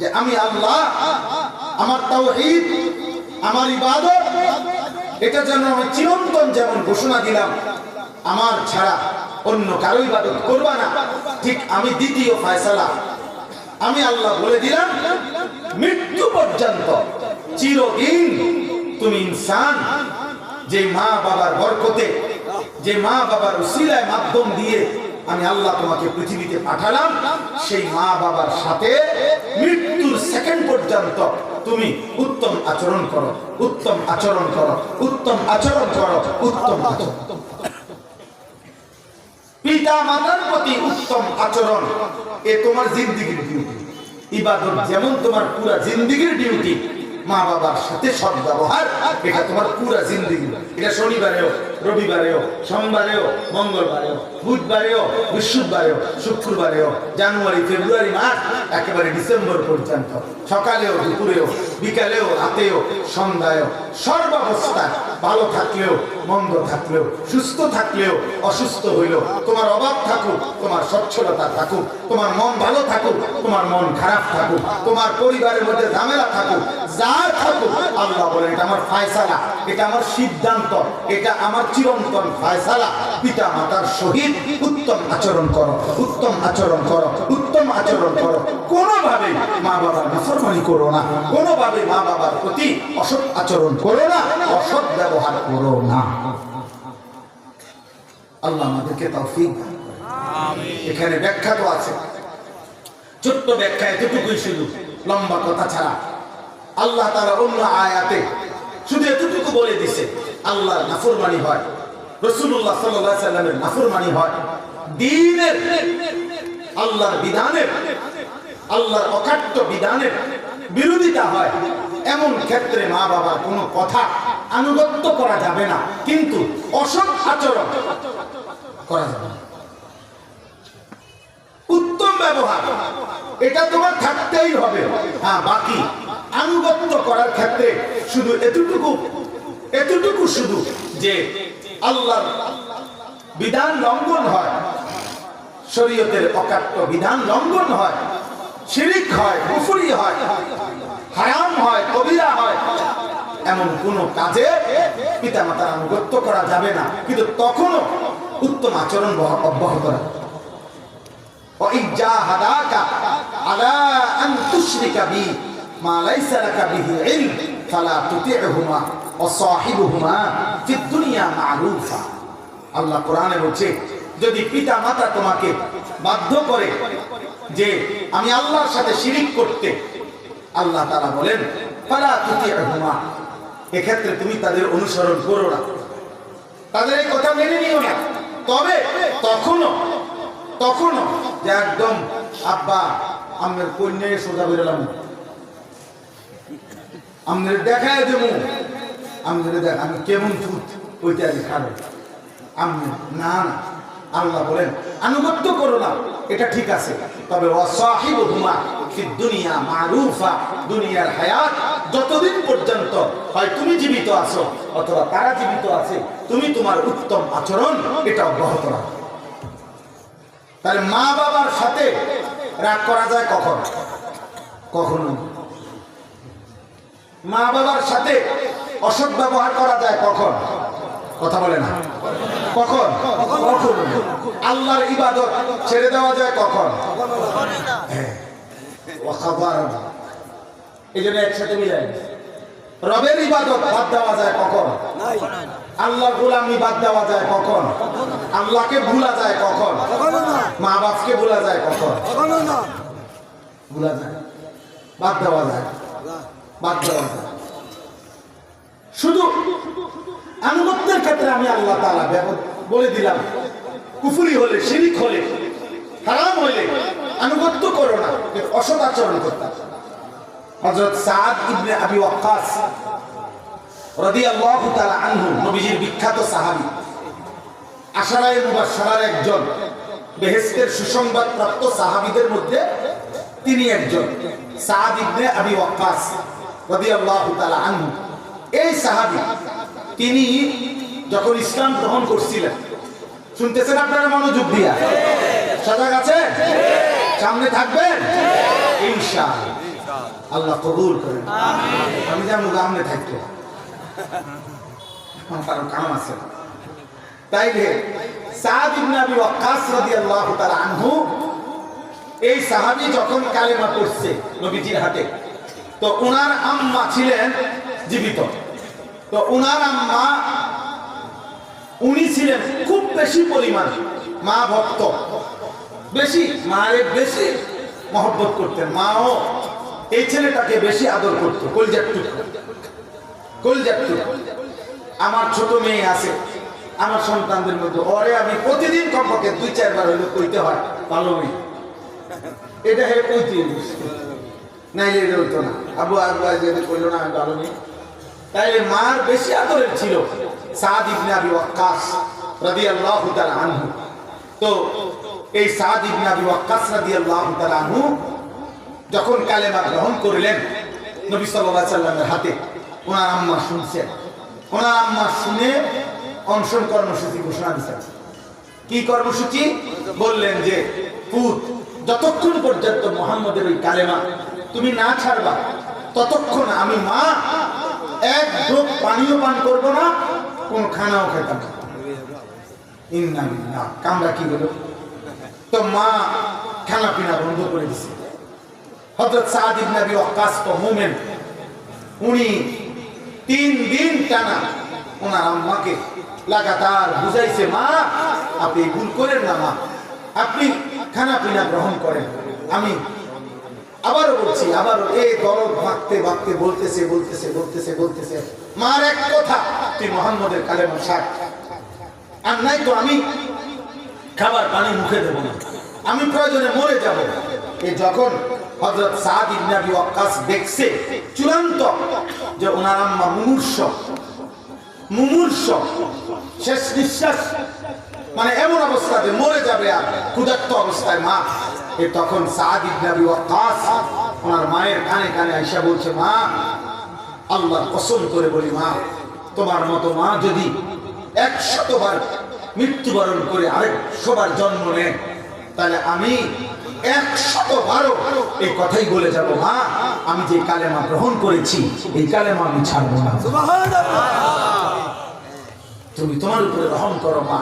যে আমি আল্লাহ, আমার তাওহীদ, আমার ইবাদত, এটা যেন আমি চিরন্তন যেমন ঘোষণা দিলাম, আমার ছাড়া অন্য কারও ইবাদত করবা না। ঠিক আমি দ্বিতীয় ফয়সালা। আমি আল্লাহ বলে দিলাম, মৃত্যু পর্যন্ত চিরদিন তুমি ইনসান, যে মা বাবার বরকতে, যে মা বাবার উসিলায় মাধ্যম দিয়ে আমি আল্লাহ তোমাকে পৃথিবীতে পাঠালাম, সেই মা বাবার সাথে মৃত্যুর সেকেন্ড পর্যন্ত তুমি উত্তম আচরণ করো, উত্তম আচরণ করো, উত্তম আচরণ করো, উত্তম আচরণ পিতা মাতার প্রতি উত্তম আচরণ, এ তোমার জিন্দিগির ডিউটি ইবাদত যেমন তোমার পুরা জিন্দিগির ডিউটি মা বাবার সাথে সৎ ব্যবহার এটা তোমার পুরা জিন্দিগি। এটা শনিবারেও রবিবারেও, সোমবারেও, মঙ্গলবারেও, বুধবারেও, বৃহস্পতিবারেও, শুক্রবারেও, জানুয়ারি, ফেব্রুয়ারি, মার্চ, একেবারে ডিসেম্বর পর্যন্ত। সকালেও, দুপুরেও, বিকালেও, রাতেও, সন্ধ্যায়ও, সর্বাবস্থায় ভালো থাকলেও, মন্দ থাকলেও, সুস্থ থাকলেও, অসুস্থ হইলেও, তোমার অভাব থাকুক, তোমার স্বচ্ছলতা থাকুক, তোমার মন ভালো থাকুক, তোমার মন খারাপ থাকুক, তোমার পরিবারের মধ্যে ঝামেলা থাকুক যা থাকুক, আল্লাহ বলেন, এটা আমার ফায়সালা, এটা আমার সিদ্ধান্ত, এটা আমার চিরন্তন ফায়সালা পিতা মাতার সহিত উত্তম আচরণ করো উত্তম আচরণ করো উত্তম আচরণ করো। কোনোভাবে মা বাবার নাফরমানি করো না কোনোভাবে মা বাবার প্রতি অসৎ আচরণ করো না অসৎ ব্যবহার করো না। আল্লাহ আমাদেরকে তৌফিক দান করুন। এখানে ব্যাখ্যা তো আছে। ছোট্ট ব্যাখ্যা এতটুকুই শুধু লম্বা কথা ছাড়া। আল্লাহ তারা অন্য আয়াতে শুধু এতটুকু বলে দিছে আল্লাহর নাফরমানি হয়। রসুল্লাহ সাল্লাহ সাল্লামের নাফরমানি হয়। দিনের আল্লাহর বিধানের, আল্লাহর অকাট্য বিধানের বিরোধিতা হয়। এমন ক্ষেত্রে মা বাবার কোনো কথা আনুগত্য করা যাবে না। কিন্তু অসৎ আচরণ করা যাবে না। উত্তম ব্যবহার, এটা তোমার থাকতেই হবে। হ্যাঁ বাকি আনুগত্য করার ক্ষেত্রে শুধু এতটুকু এতটুকু শুধু যে আল্লাহ বিধান লঙ্ঘন হয়, শরীয়তের অকাট্য বিধান লঙ্ঘন হয়, শিরিক হয় পুফুরি হয় হায়াম হয়, কবিরা হয়, এমন কোন কাজে পিতা মাতার আনুগত্য করা যাবে না। কিন্তু তখনও উত্তম আচরণ অব্যাহত রাখা। আলা আন বি মা লাইসা লাকা ফালা তুতি'হুমা ওয়া সাহিবুহুমা ফিদ দুনিয়া মা'রুফা আল্লাহ কোরআনে বলছে, যদি পিতা মাতা তোমাকে বাধ্য করে যে আমি আল্লাহর সাথে শিরিক করতে, আল্লাহ তারা বলেন, ফালা তুতি'হুমা এক্ষেত্রে তুমি তাদের অনুসরণ করো না। তাদের এই কথা মেনে নিও না। তবে তখনও তখনও যে একদম আব্বা আমের কন্যায় সোজা বেরোলাম আমাদের দেখায় দেব। আমাদের দেখ আমি কেমন ফুট ওইটা আমি খাবে। আমি না না, আল্লাহ বলেন, আনুগত্য করো না, এটা ঠিক আছে। তবে অসাহিব হুমা দুনিয়া মারুফা, দুনিয়ার হায়াত যতদিন পর্যন্ত হয় তুমি জীবিত আছো, অথবা তারা জীবিত আছে, তুমি তোমার উত্তম আচরণ এটা অব্যাহত রাখো। তাহলে মা বাবার সাথে রাগ করা যায় কখন? কখনো মা বাবার সাথে অসৎ ব্যবহার করা যায় কখন? কথা বলে না। কখন? কখন? আল্লাহর ইবাদত ছেড়ে দেওয়া যায় কখন? হ্যাঁ। এই জন্য একসাথে মিলাই রবের ইবাদত বাদ দেওয়া যায় কখন? আল্লাহর গোলামি বাদ দেওয়া যায় কখন? আল্লাহকে ভুলা যায় কখন? মা বাপকে ভুলা যায় কখন? ভুলা যায়। বাদ দেওয়া যায়। শুধু আনুগত্যের ক্ষেত্রে আমি আল্লাহ ব্যব- বলে দিলাম, কুফুরি হলে হলে, হারাম হলে আনুগত্য করো না অসৎ আচরণ করতে হযরত সাদ ইবনে আবি ওয়াক্কাস তাআলা আনহু, নবীজির বিখ্যাত সাহাবী, আশারায়ে মুবাশশারার একজন, বেহেশতের সুসংবাদ প্রাপ্ত সাহাবীদের মধ্যে তিনি একজন, সাদ ইবনে আবি ওয়াক্কাস। আনহু। এই সাহাবী তিনি যখন ইসলাম গ্রহণ করছিলেন শুনতেছেন আপনারা মনোযোগ দিয়া? সজাগ আছে সামনে থাকবেন? ইনশাআল্লাহ। আল্লাহ কবুল করেন। আমি যেমন গামনে থাকতো। কারও কাম আছে তাইলে সাদ ইবনে আবি ওয়াক্কাস রাদিয়াল্লাহু তাআলা আনহু এই সাহাবী যখন কালেমা পড়ছে নবীজির হাতে তো উনার আম্মা ছিলেন জীবিত। তো উনার আম্মা, উনি ছিলেন খুব বেশি পরিমাণ মা ভক্ত। বেশি, মায়ের বেশি মহব্বত করতেন। মাও এই ছেলেটাকে বেশি আদর করতো। কলজার টুকরো আমার ছোট মেয়ে আছে, আমার সন্তানদের মধ্যে। ওরে আমি প্রতিদিন কমপক্ষে দুই চারবার হইলে কইতে হয় ভালো মেয়ে এটা হে কইতে নাইলে এটা হইতো না। আবু যদি কইলো না ভালো মেয়ে তাইলে মার বেশি আদরের ছিল সাদ ইবনে আবি ওয়াক্কাস আনহু। তো এই সাদ ইবনে আবি ওয়াক্কাস আনহু যখন কালেমা গ্রহণ করলেন নবী সাল্লাল্লাহু আলাইহি সাল্লামের হাতে, ওনার আম্মা শুনছেন। ওনার আম্মা শুনে অনশন কর্মসূচি ঘোষণা দিয়েছেন কি কর্মসূচি? বললেন যে, পুত, যতক্ষণ পর্যন্ত মোহাম্মদের ওই কালেমা তুমি না ছাড়বা, ততক্ষণ আমি মা, এক ডোক পানিও পান করব না, কোন খানাও খেতাম না। কামরা কি হলো? তো মা খানা পিনা বন্ধ করে দিছে। হযরত সাদ ইবনে আবি ওয়াক্কাস তো মুমিন। উনি তিন দিন টানা ওনার আম্মাকে লাগাতার বুঝাইছে, মা, আপনি ভুল করেন না মা। আপনি খানা পিনা গ্রহণ করেন। আমি আবারও বলছি আবারও এ দরদ ভাগতে ভাগতে বলতেছে বলতেছে বলতেছে বলতেছে। মার এক কথা তুই মোহাম্মদের কালেমা ছাড় আর নাই তো আমি। খাবার পানি মুখে দেবো না। আমি প্রয়োজনে মরে যাব। এ যখন হযরত সাদ ইবনে আবি ওয়াক্কাস দেখছে চূড়ান্ত যে ওনার আম্মা মুমূর্ষ মুমূর্ষ শেষ নিঃশ্বাস মানে এমন অবস্থাতে মরে যাবে আর ক্ষুধার্ত অবস্থায় মা। এ তখন সাদ ইবনে আবি ওয়াক্কাস ওনার মায়ের কানে কানে আইসা বলছে মা আল্লাহর কসম করে বলি মা তোমার মতো মা যদি একশতবার মৃত্যুবরণ করে আরেকশোবার জন্ম নেন তাহলে আমি একশতবারও এই কথাই বলে যাব মা আমি যে কালেমা গ্রহণ করেছি এই কালেমা আমি ছাড়বো না। তুমি তোমার উপরে রহম করো মা।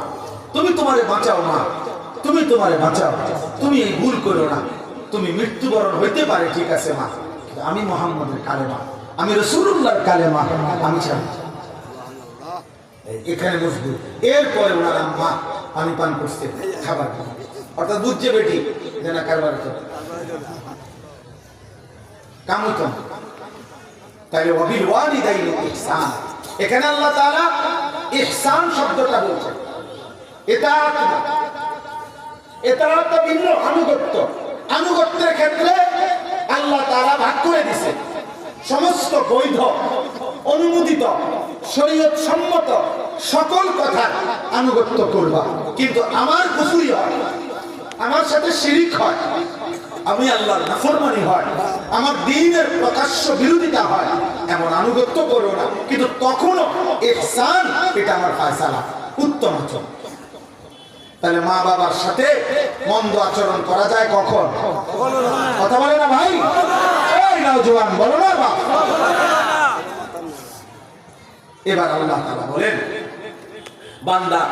তুমি তোমারে বাঁচাও মা। তুমি তোমারে বাঁচাও। তুমি এই ভুল করো না। তুমি মৃত্যুবরণ হইতে পারে, ঠিক আছে মা। আমি মোহাম্মদের কালেমা, আমি রসুল্লাহর কালেমা, আমি ছাড়ব এখানে মজবুত। এরপরে ওনার আম্মা পানি পান করছে, খাবার অর্থাৎ বুঝছে বেটি, যে না কারবার কামুতম তাইলে অবিল ওয়ালিদাইনি ইহসান। এখানে আল্লাহ তাআলা ইহসান শব্দটা বলছেন। এতাআত না। এতাআত ভিন্ন আনুগত্য। আনুগত্যের ক্ষেত্রে আল্লাহ তাআলা ভাগ করে দিছে। সমস্ত বৈধ, অনুমোদিত শরীয়ত সম্মত সকল কথা আনুগত্য করবা। কিন্তু আমার কুফুরি হয়, আমার সাথে শিরিক হয়, আমি আল্লাহর নাফরমানি হয়, আমার দিনের প্রকাশ্য বিরোধিতা হয়, এমন আনুগত্য করো না। কিন্তু তখনও ইহসান এটা আমার ফায়সালা, উত্তম আচরণ। তাহলে মা বাবার সাথে মন্দ আচরণ করা যায় কখন? কথা বলে না ভাই? নওজোয়ান বলো না বাপ। এবার আল্লাহ তাআলা বলেন, বান্দা,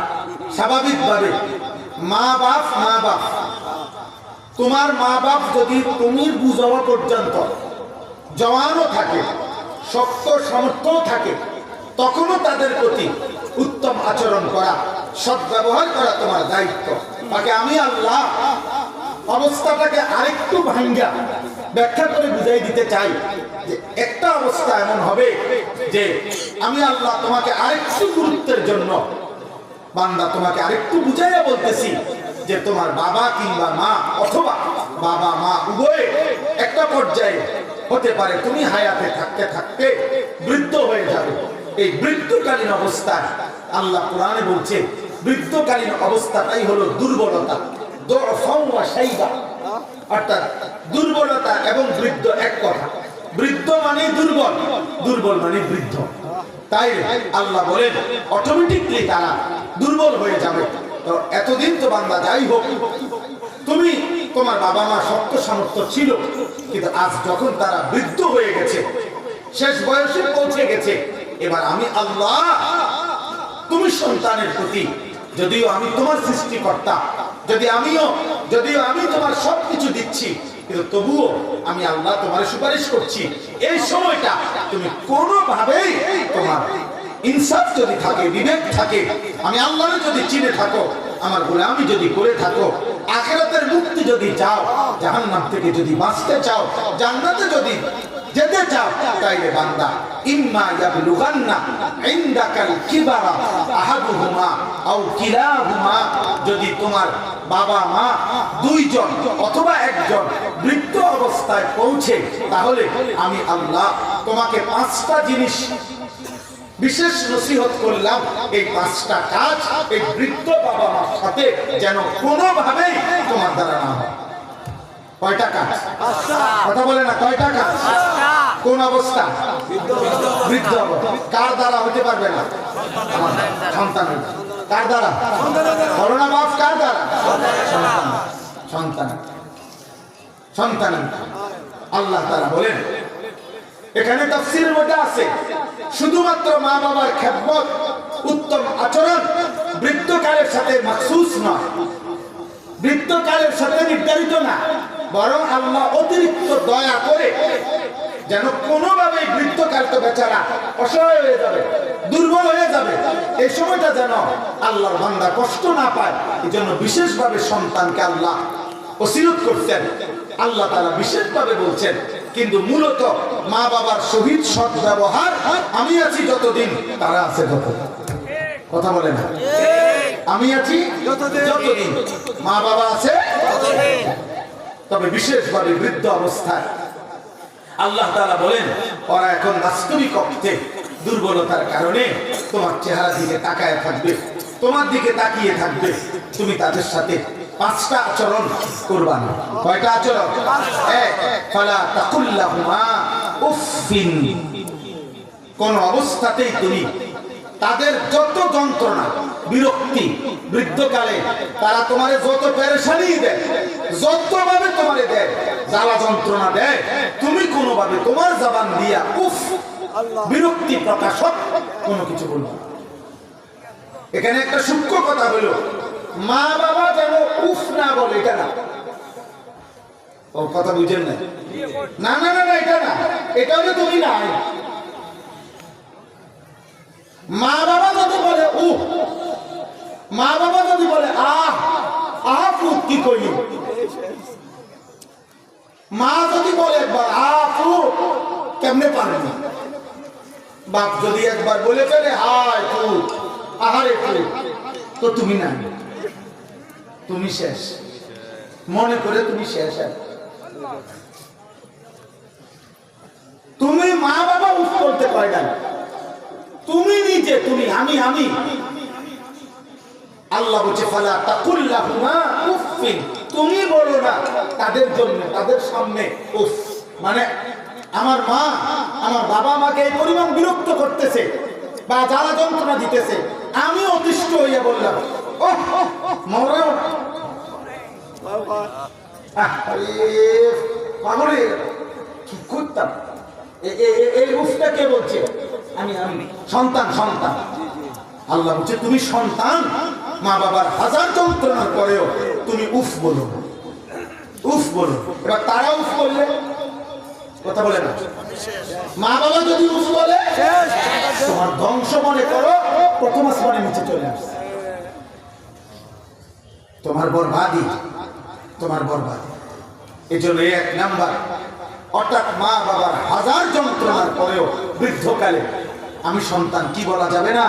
স্বাভাবিকভাবে মা বাপ মা বাপ, তোমার মা বাপ যদি তুমি বুঝাওয়া পর্যন্ত, জওয়ানও থাকে, শক্ত সামর্থ্য থাকে, তখনও তাদের প্রতি উত্তম আচরণ করা সদ্ব্যবহার করা তোমার দায়িত্ব। তাকে আমি আল্লাহ অবস্থাটাকে আরেকটু ভাঙ্গা ব্যাখ্যা করে বুঝাই দিতে চাই যে একটা অবস্থা এমন হবে যে আমি আল্লাহ তোমাকে আরেকটু গুরুত্বের জন্য, বান্দা তোমাকে আরেকটু বুঝাইয়া বলতেছি যে তোমার বাবা কিংবা মা অথবা বাবা, মা উভয়ে একটা পর্যায়ে হতে পারে। তুমি হায়াতে থাকতে থাকতে বৃদ্ধ হয়ে যাবে। এই বৃদ্ধকালীন অবস্থায় আল্লাহ কোরআনে বলছে, বৃদ্ধকালীন অবস্থাটাই হলো দুর্বলতা। এতদিন তো বান্দা যাই হোক, তুমি তোমার বাবা মা শক্ত সামর্থ্য ছিল, কিন্তু আজ যখন তারা বৃদ্ধ হয়ে গেছে, শেষ বয়সে পৌঁছে গেছে এবার আমি আল্লাহ তুমি সন্তানের প্রতি, যদিও আমি তোমার সৃষ্টিকর্তা, যদি আমিও, যদিও আমি তোমার সবকিছু দিচ্ছি, কিন্তু তবুও আমি আল্লাহ তোমার সুপারিশ করছি। এই সময়টা তুমি কোনোভাবেই তোমার ইনসাফ যদি থাকে, বিবেক থাকে, আমি আল্লাহর যদি চিনে থাকো, আমার গোলামি যদি করে থাকো আখেরাতের মুক্তি যদি চাও, জাহান্নাম থেকে যদি বাঁচতে চাও, জান্নাতে যদি যেতে চাও, তাইলে বান্দা, ইম্মা ইয়াবলুগান্না ইনদাকাল কিবারা আহাদুহুমা আও কিলাহুমা। যদি তোমার বাবা মা দুইজন অথবা একজন বৃদ্ধ অবস্থায় পৌঁছে, তাহলে আমি আল্লাহ তোমাকে পাঁচটা জিনিস বিশেষ নসিহত করলাম, এই পাঁচটা কাজ এই বৃদ্ধ বাবা মার সাথে যেন কোনোভাবেই তোমার দ্বারা না হয়। কয়টা কাজ? কথা বলে না, কয়টা কাজ? কোন অবস্থা? বৃদ্ধ কার দ্বারা হতে পারবে না? সন্তানের কার দ্বারা? করোনা বাপ, কার দ্বারা? সন্তান সন্তান সন্তান আল্লাহ তারা বলেন এখানে তাফসিরের মধ্যে আছে, শুধুমাত্র মা বাবার খেদমত, উত্তম আচরণ, বৃদ্ধকালের সাথে মাখসুস নয় বৃদ্ধকালের সাথে নির্ধারিত না, বরং আল্লাহ অতিরিক্ত দয়া করে যেন কোনোভাবে বৃত্তকাল তো বেচারা অসহায় হয়ে যাবে, দুর্বল হয়ে যাবে। এই সময়টা যেন আল্লাহর বান্দা কষ্ট না পায় এই জন্য বিশেষভাবে সন্তানকে আল্লাহ ওসিরত করছেন। আল্লাহ তারা বিশেষভাবে বলছেন কিন্তু মূলত মা বাবার সহিত সৎ ব্যবহার আমি আছি যতদিন তারা আছে তত কথা বলে না? আমি আছি যতদিন। মা বাবা আছে তবে বিশেষভাবে বৃদ্ধ অবস্থায় আল্লাহ তাআলা বলেন ওরা এখন বাস্তবিক অর্থে দুর্বলতার কারণে তোমার চেহারা দিকে তাকায় থাকবে তোমার দিকে তাকিয়ে থাকবে। তুমি তাদের সাথে পাঁচটা আচরণ করবা কয়টা আচরণ? এক, ফালা তাকুল্লাহুমা উফিন কোন অবস্থাতেই তুমি তাদের যত যন্ত্রণা, বিরক্তি, বৃদ্ধকালে তারা তোমারে যত পেরেশানি দেয়, যতভাবে তোমারে দেয়, জ্বালা যন্ত্রণা দেয়, তুমি কোনোভাবে তোমার জবান দিয়া উফ, বিরক্তি প্রকাশক কোনো কিছু বলব। এখানে একটা সূক্ষ্ম কথা হলো মা বাবা যেন উফ না বলে, এটা না। ও, কথা বুঝেন না না না না, এটা না। এটা হলে তুমি না মা বাবা যদি বলে উ মা বাবা যদি বলে আহ আহ ফুট কি করি? মা যদি বলে একবার আহ ফুট কেমনে পারে না বাপ যদি একবার বলে ফেলে হায় ফুট আহারে ফুট তো তুমি না। তুমি শেষ। মনে করে তুমি শেষ। তুমি মা বাবা উঠ করতে পারে না। তুমি নিজে, তুমি, আমি আমি। আল্লাহ বলছে, ফালা তাকুল্লাহুমা উফিন তুমি বলো না, তাদের জন্য, তাদের সামনে, উফ মানে আমার মা, আমার বাবা আমাকে এই পরিমাণ বিরক্ত করতেছে বা যারা যন্ত্রণা দিতেছে। আমি অতিষ্ঠ হইয়া বললাম মরে পাগলে কি করতাম এ- এ- এ- এই উফটা কে বলছে? আমি আমি। সন্তান সন্তান। আল্লাহ বলছে তুমি সন্তান? মা বাবার হাজার যন্ত্রণার পরেও তুমি উফ বলো। উফ বলো। এবার তারা উফ বললে কথা বলে না। মা বাবা যদি উফ বলে তোমার ধ্বংস মনে করো প্রথম আসমানে নিচে চলে আসছে তোমার বরবাদি তোমার বরবাদি। জন্য এক নাম্বার, অর্থাৎ মা বাবার হাজার যন্ত্রণার পরেও বৃদ্ধকালে আমি সন্তান কি বলা যাবে না?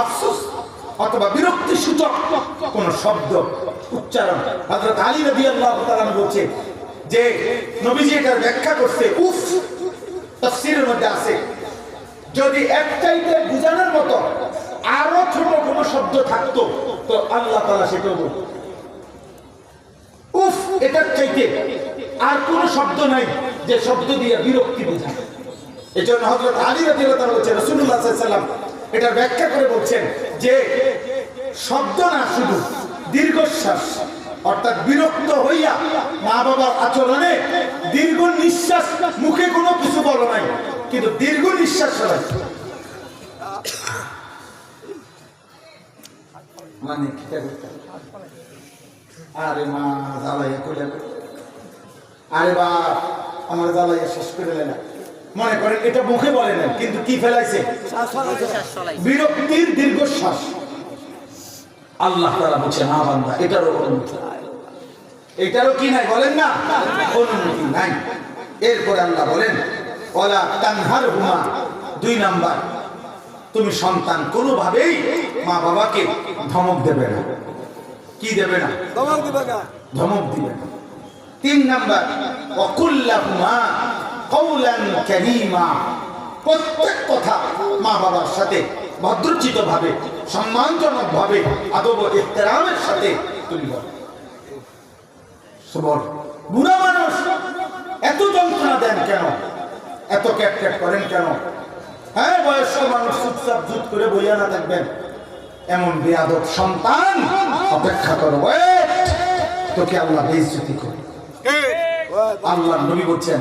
আফসোস, অথবা বিরক্তি সূচক কোন শব্দ, উচ্চারণ। হযরত আলী রাদিয়াল্লাহু তাআলা বলছে যে, নবীজি এটার ব্যাখ্যা করছে, উফ, তাফসীরের মধ্যে আছে। যদি একটাইতে বোঝানোর মতো আরও ছোট কোনো শব্দ থাকতো, তো আল্লাহ সেটাও বলতো উফ, এটার চাইতে আর কোন শব্দ নাই যে শব্দ দিয়ে বিরক্তি বোঝায়। এই জন্য হজরত আলী তাআলা বলছেন আলাইহি সাল্লাম এটা ব্যাখ্যা করে বলছেন যে শব্দ না, শুধু দীর্ঘশ্বাস, অর্থাৎ বিরক্ত হইয়া মা বাবার আচরণে দীর্ঘ নিঃশ্বাস মুখে কোনো কিছু বলো নাই, কিন্তু দীর্ঘ নিঃশ্বাস ফেলাই মানে কি করতে আরে মা, জ্বালাইয়া করে আরে বা আমার জ্বালাইয়া শেষ করে না। মনে করেন এটা মুখে বলে না কিন্তু কি ফেলাইছে? বিরক্তির দীর্ঘশ্বাস। আল্লাহ তারা বলছে না বান্দা, এটারও অনুমতি এটারও কি নাই বলেন না? অনুমতি নাই। এরপরে আল্লাহ বলেন ওলা তানহার হুমা দুই নাম্বার, তুমি সন্তান কোনোভাবেই মা বাবাকে ধমক দেবে না। কি দেবে না? ধমক দিবে না। তিন নাম্বার অকুল্লাহুমা কারীমা। প্রত্যেক কথা মা বাবার সাথে ভদ্রচিত ভাবে সম্মানজনক ভাবে আদব ইহতেরামের সাথে তুমি বলো সবর। বুড়া মানুষ এত যন্ত্রণা দেন কেন? এত ক্যাট ক্যাট করেন কেন? হ্যাঁ বয়স্ক মানুষ চুপচাপ জুত করে বইয়া না থাকবেন। এমন বেয়াদব সন্তান অপেক্ষা করো! তোকে আল্লাহ বেইজ্জতি করে আল্লাহ নবী বলছেন,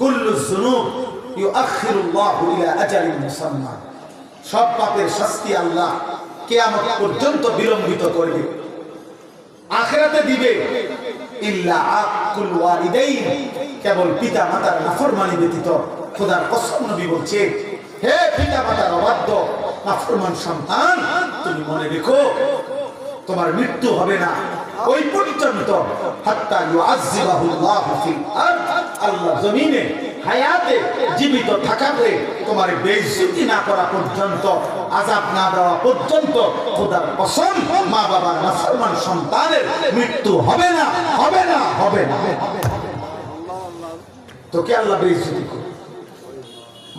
কুল্লু যুনুব ইউআখিরুল্লাহু ইলা সব পাপের শাস্তি আল্লাহ কিয়ামত পর্যন্ত বিলম্বিত করবে। আখেরাতে দিবে। ইল্লা আকুল ওয়ালিদাইন। কেবল পিতা মাতার নাফরমানি ব্যতীত খোদার কসম নবী বলছে, হে পিতা মাতার অবাধ্য নাফরমান সন্তান, তুমি মনে রেখো, তোমার মৃত্যু হবে না। ওই পর্যন্ত হাত্তা ইউআযযিবাহুল্লাহু ফিল আরদ, আল্লাহ জমিনে হায়াতে জীবিত থাকাতে তোমার বেইজ্জতি না করা পর্যন্ত, আযাব না দেওয়া পর্যন্ত খোদার কসম মা বাবার মুসলমান সন্তানের মৃত্যু হবে না হবে না হবে না তোকে আল্লাহ বেইজ্জতি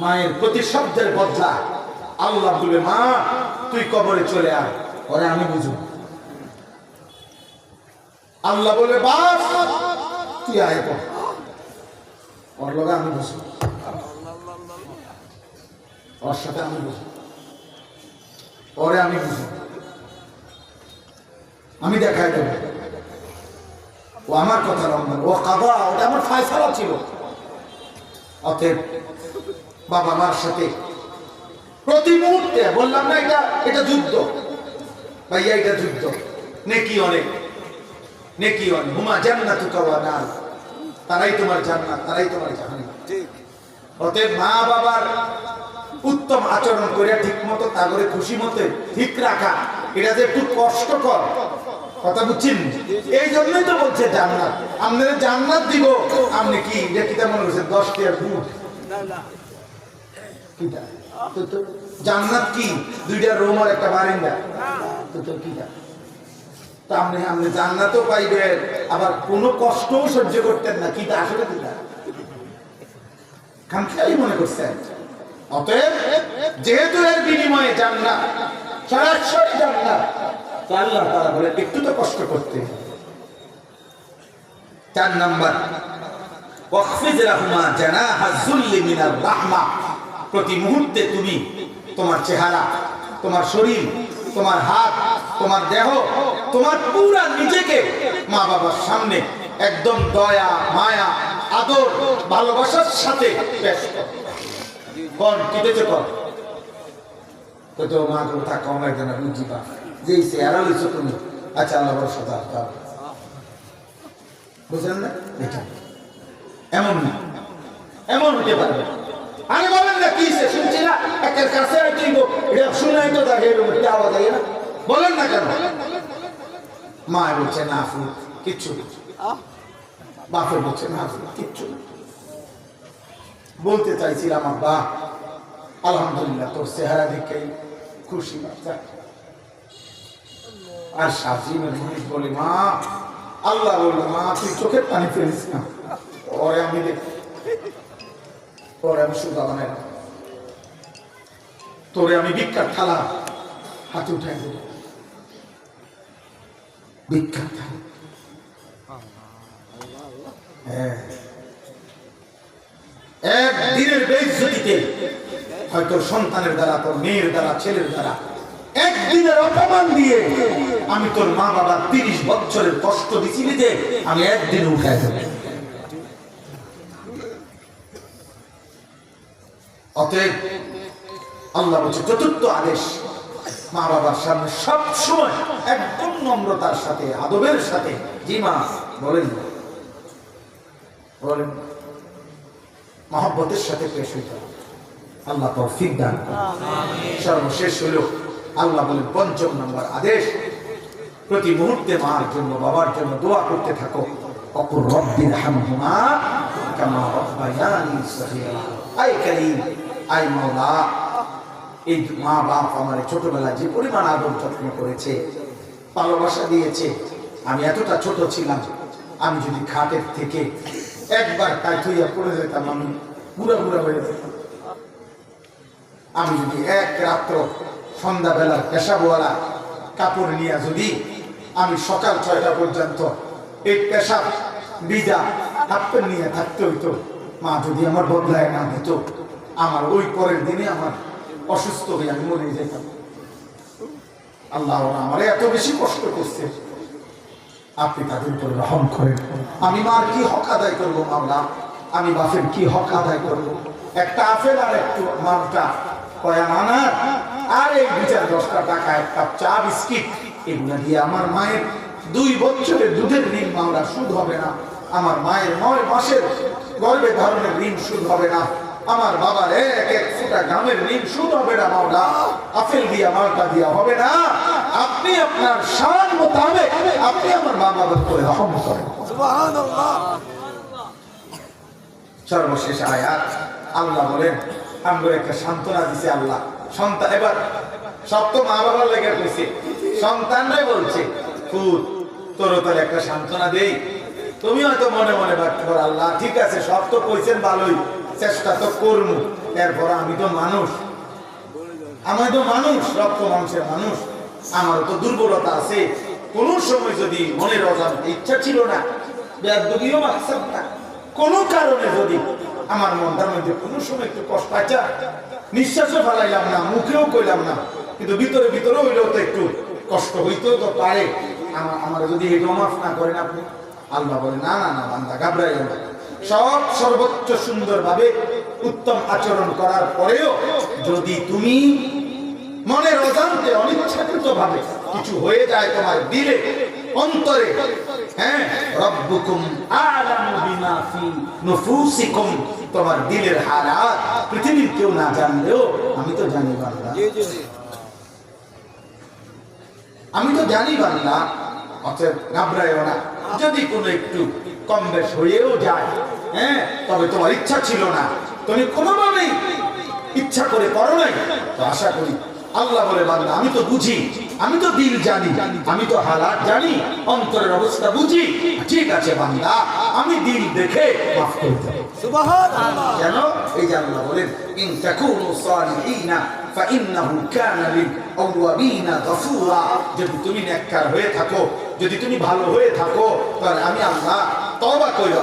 মায়ের প্রতি শব্দের বদলা আল্লাহ বলে, মা, তুই কবরে চলে আয়, পরে আমি বুঝব। আল্লাহ বলে, বাস, তুই আয় পর। লগে আমি বুঝব ওর সাথে আমি বুঝব পরে আমি বুঝব। আমি দেখাই দেবো। ও আমার কথা লঙ্ঘন ও কাদা ওটা আমার ফায়সালা ছিল। অতএব বাবা মার সাথে প্রতি মুহূর্তে বললাম না এটা এটা যুদ্ধ। ভাইয়া এটা যুদ্ধ। নেকি অনেক। নেকি অনেক। হুমা জান্নাতু নার। তারাই তোমার জান্নাত তারাই তোমার জাহান্নাম। অতএব মা বাবার উত্তম আচরণ করে ঠিক মতো তাগরে খুশি মতে ঠিক রাখা এটা যে একটু কষ্টকর কথা বুঝছেন? এই জন্যই তো বলছে জান্নাত। আপনাদের জান্নাত দিব। আপনি কি এটা কি তেমন হয়েছে? দশ ফুট কিটা? তো জান্নাত কি? দুইটা রুম আর একটা বারিন্দা। তো তো কিটা তা আপনি আপনি জান্নাতও পাইবেন, আবার কোনো কষ্টও সহ্য করতেন না। কিটা আসলে খামখেয়ালি মনে করছেন? অতএব যেহেতু এর বিনিময়ে জান্নাত, সরাসরি আল্লাহ তাআলা বলে, একটু তো কষ্ট করতে। চার নাম্বার ওয়াখফিজ লাহুমা জানাহা যুল্লি মিনার রাহমা। প্রতি মুহূর্তে তুমি তোমার চেহারা, তোমার শরীর, তোমার হাত, তোমার দেহ, তোমার পুরা নিজেকে মা বাবার সামনে একদম দয়া, মায়া, আদর, ভালোবাসার সাথে তো মা যে চেহারা আচ্ছা আল্লাহ না? এটা এমন এমন হতে পারবে আমি বলেন না কি সে শুনছি না? একের কাছে এটা শুনাই তো দেখে আওয়াজ না বলেন না কেন? মা বলছে না ফুল কিচ্ছু না। বাপে বলছে না ফুল কিচ্ছু। বলতে চাইছিলাম আব্বা আলহামদুলিল্লাহ তোর চেহারা দেখে খুশি বাচ্চা আর শাশি মজলিস বলে মা আল্লাহ বলল মা তুই চোখের পানি ফেলিস না। পরে আমি দেখ। পরে আমি সুদা বানাই তোরে আমি ভিক্ষার থালা হাতে উঠাই দেব। ভিক্ষার থালা। হ্যাঁ। হয়তো সন্তানের দ্বারা, তোর মেয়ের দ্বারা, ছেলের দ্বারা এক একদিনের অপমান দিয়ে আমি তোর মা বাবা তিরিশ বছরের কষ্ট যে আমি একদিন উঠাই দেব। অতএব আল্লাহ বলছে চতুর্থ আদেশ মা বাবার সামনে সব সময় একদম নম্রতার সাথে আদবের সাথে। জি মা বলেন। বলেন মহব্বতের সাথে পেশ হইতে। আল্লাহ তৌফিক দান সর্বশেষ হল আল্লাহ বলেন পঞ্চম নম্বর আদেশ প্রতি মুহূর্তে মার জন্য বাবার জন্য দোয়া করতে থাকো। অকুর রব্বির হামহুমা কামা রব্বায়ানি সগীরা। আই করিম আই মাওলা এই মা বাপ আমার ছোটবেলায় যে পরিমাণ আদর যত্ন করেছে, ভালোবাসা দিয়েছে, আমি এতটা ছোট ছিলাম, আমি যদি খাটের থেকে একবার কাজ হইয়া পড়ে যেতাম, আমি বুড়া বুড়া হয়ে যেতাম। আমি যদি এক রাত্র সন্ধ্যাবেলার পেশাবওয়ালা কাপড় নিয়ে যদি আমি সকাল ছয়টা পর্যন্ত এই পেশাব বিজা প্যান্ট নিয়ে থাকতে হইতো, মা যদি আমার বদলায় না দিত আমার ওই পরের দিনে আমার অসুস্থ হয়ে আমি মরে যেতাম। আল্লাহ আমার এত বেশি কষ্ট করছে। আপনি তাদের উপর রহম করেন। আমি মার কি হক আদায় করব মামলা আমি বাপের কি হক আদায় করব? একটা আপেল আর একটু আনার আর এই বিচার দশটা টাকা, এক কাপ চা, বিস্কিট। এগুলো দিয়ে আমার মায়ের দুই বছরের দুধের ঋণ মামলা সুদ হবে না। আমার মায়ের নয় মাসের গর্ভে ধরনের ঋণ, সুদ হবে না। আমার বাবার এক এক ফোঁটা গ্রামের ঋণ সুদ হবে না মাওলা। আপেল দিয়া মালটা দিয়া হবে না। আপনি আপনার শান মোতাবেক আপনি আমার মা বাবার করে রহম করেন। সর্বশেষ আয়াত। আল্লাহ বলেন আমরা একটা সান্ত্বনা দিছে আল্লাহ। সন্তান এবার সব তো মা বাবার লেগে কইছে। সন্তানরাই বলছে খুদ তোর তোর একটা সান্ত্বনা দেই। তুমি হয়তো মনে মনে ভাবতে পারো আল্লাহ ঠিক আছে সব তো কইছেন ভালোই। চেষ্টা তো করব। এরপর আমি তো মানুষ। আমি তো মানুষ, রক্ত মাংসের মানুষ। আমার তো দুর্বলতা আছে। কোন সময় যদি মনের অজান্তে ইচ্ছা ছিল না বেদবিও মাকসাদ না। কোন কারণে যদি আমার মনটার মধ্যে কোনো সময় একটু কষ্ট আচ্ছা নিঃশ্বাসও ফেলাইলাম না, মুখেও কইলাম না। কিন্তু ভিতরে ভিতরে হইলেও তো একটু কষ্ট হইতেও তো পারে। আমার আমার যদি এটাও মাফ না করেন আপনি, আল্লাহ বলে, না না না, বান্দা ঘাবড়াই না। সব সর্বোচ্চ সুন্দরভাবে উত্তম আচরণ করার পরেও যদি তুমি মনের অজান্তে অনিচ্ছাকৃত ভাবে কিছু হয়ে যায় তোমার দিলে অন্তরে হ্যাঁ রব্বুকুম আলামু বিমা ফি নুফুসিকুম তোমার দিলের হালাত পৃথিবীর কেউ না জানলেও আমি তো জানি বান্দা। আমি তো জানি বান্দা অতএব ঘাবড়াইও না। যদি কোনো একটু কম বেশ হয়েও যায় হ্যাঁ তবে তোমার ইচ্ছা ছিল না। তুমি কোনোভাবেই ইচ্ছা করে করো নাই। তো আশা করি আল্লাহ বলে বান্দা আমি তো বুঝি আমি তো দিল জানি আমি তো হালাত জানি অন্তরের অবস্থা বুঝি। ঠিক আছে বান্দা আমি দিল দেখে মাফ করে দেবো। কেন? এই যে আল্লাহ বলেন ইন তাকুনু সালিহিনা ফাইন্নাহু কানা লিল আওয়াবিনা গফুরা। যদি তুমি নেককার হয়ে থাকো যদি তুমি ভালো হয়ে থাকো তাহলে আমি আল্লাহ তওবা কইরা